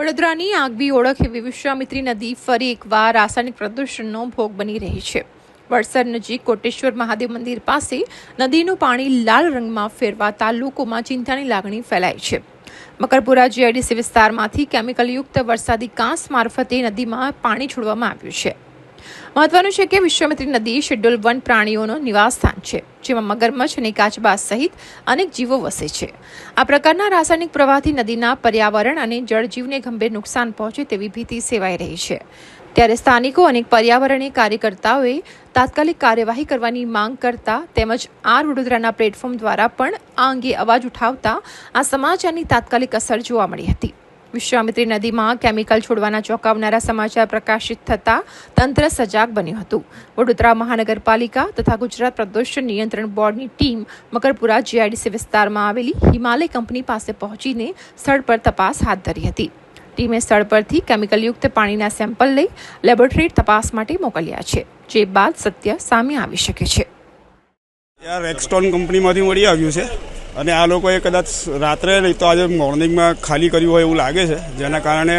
વડોદરાની આગવી ઓળખ એવી વિશ્વામિત્રી નદી ફરી એકવાર રાસાયણિક પ્રદૂષણનો ભોગ બની રહી છે. વડસર નજીક કોટેશ્વર મહાદેવ મંદિર પાસે નદીનું પાણી લાલ રંગમાં ફેરવાતા લોકોમાં ચિંતાની લાગણી ફેલાઈ છે. મકરપુરા જીઆઈડીસી વિસ્તારમાંથી કેમિકલયુક્ત વરસાદી કાંસ મારફતે નદીમાં પાણી છોડવામાં આવ્યું છે. મહત્વનું છે કે વિશ્વામિત્રી નદી શેડ્યુલ વન પ્રાણીઓનું નિવાસસ્થાન છે, જેમાં મગરમચ્છ અને કાચબા સહિત અનેક જીવો વસે છે. આ પ્રકારના રાસાયણિક પ્રવાહથી નદીના પર્યાવરણ અને જળજીવને ગંભીર નુકસાન પહોંચે તેવી ભીતિ સેવાઈ રહી છે. ત્યારે સ્થાનિકો અને પર્યાવરણીય કાર્યકર્તાઓએ તાત્કાલિક કાર્યવાહી કરવાની માંગ કરતા તેમજ આર વડોદરાના પ્લેટફોર્મ દ્વારા પણ આ અંગે અવાજ ઉઠાવતા આ સમાચારની તાત્કાલિક અસર જોવા મળી હતી. વિશ્વામિત્રી નદીમાં કેમિકલ છોડવાના ચોંકાવનારા સમાચાર પ્રકાશિત થતાં તંત્ર સજાગ બન્યું હતું. વડોદરા મહાનગરપાલિકા તથા ગુજરાત પ્રદૂષણ નિયંત્રણ બોર્ડની ટીમ મકરપુરા જીઆઈડીસી વિસ્તારમાં આવેલી હિમાલય કંપની પાસે પહોંચીને સ્થળ પર તપાસ હાથ ધરી હતી. ટીમે સ્થળ પરથી કેમિકલયુક્ત પાણીના સેમ્પલ લઈ લેબોરેટરી તપાસ માટે મોકલ્યા છે, જે બાદ સત્ય સામે આવી શકે છે. યાર એક્સટોન કંપનીમાંથી મળી આવ્યું છે. અને આ લોકોએ કદાચ રાત્રે નહીં તો આજે મોર્નિંગમાં ખાલી કર્યું હોય એવું લાગે છે. જેના કારણે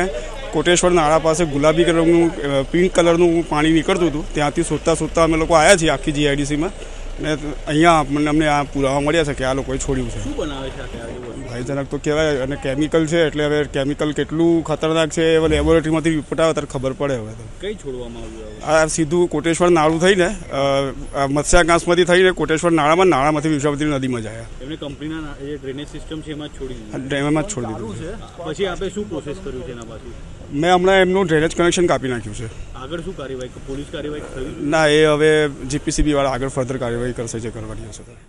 કોટેશ્વર નાળા પાસે ગુલાબી કલરનું પિંક કલરનું પાણી નીકળતું હતું. ત્યાંથી શોધતા શોધતા અમે લોકો આવ્યા છીએ આખી જીઆઈડીસીમાં અને અહીંયા આપણને અમને આ પુરાવા મળ્યા છે કે આ લોકોએ છોડ્યું છે. શું બનાવે છે ભયજનક તો કહેવાય અને કેમિકલ છે એટલે હવે કેમિકલ કેટલું ખતરનાક છે એ લેબોરેટરીમાંથી રિપોર્ટ આવે ત્યારે ખબર પડે હવે કઈ છોડવામાં આવ્યું આ સીધું કોટેશ્વર નાળું થઈને મત્સ્યાકાંશમાંથી થઈને કોટેશ્વર નાળામાં નાળામાંથી વિશ્વામિત્રી નદીમાં જાય. એમને કંપનીના ના- જે ડ્રેનેજ સિસ્ટમ છે એમાં છોડી દીધું. જ છોડી દીધું છે. પછી આપણે શું પ્રોસેસ કર્યું છે એના પાછું? મેં હમણાં એમનું ડ્રેનેજ કનેક્શન કાપી નાખ્યું છે. આગળ શું કાર્યવાહી પોલીસ કાર્યવાહી ના, એ હવે જીપીસીબી વાળા આગળ ફર્ધર કાર્યવાહી કરશે જે કરવાની હશે.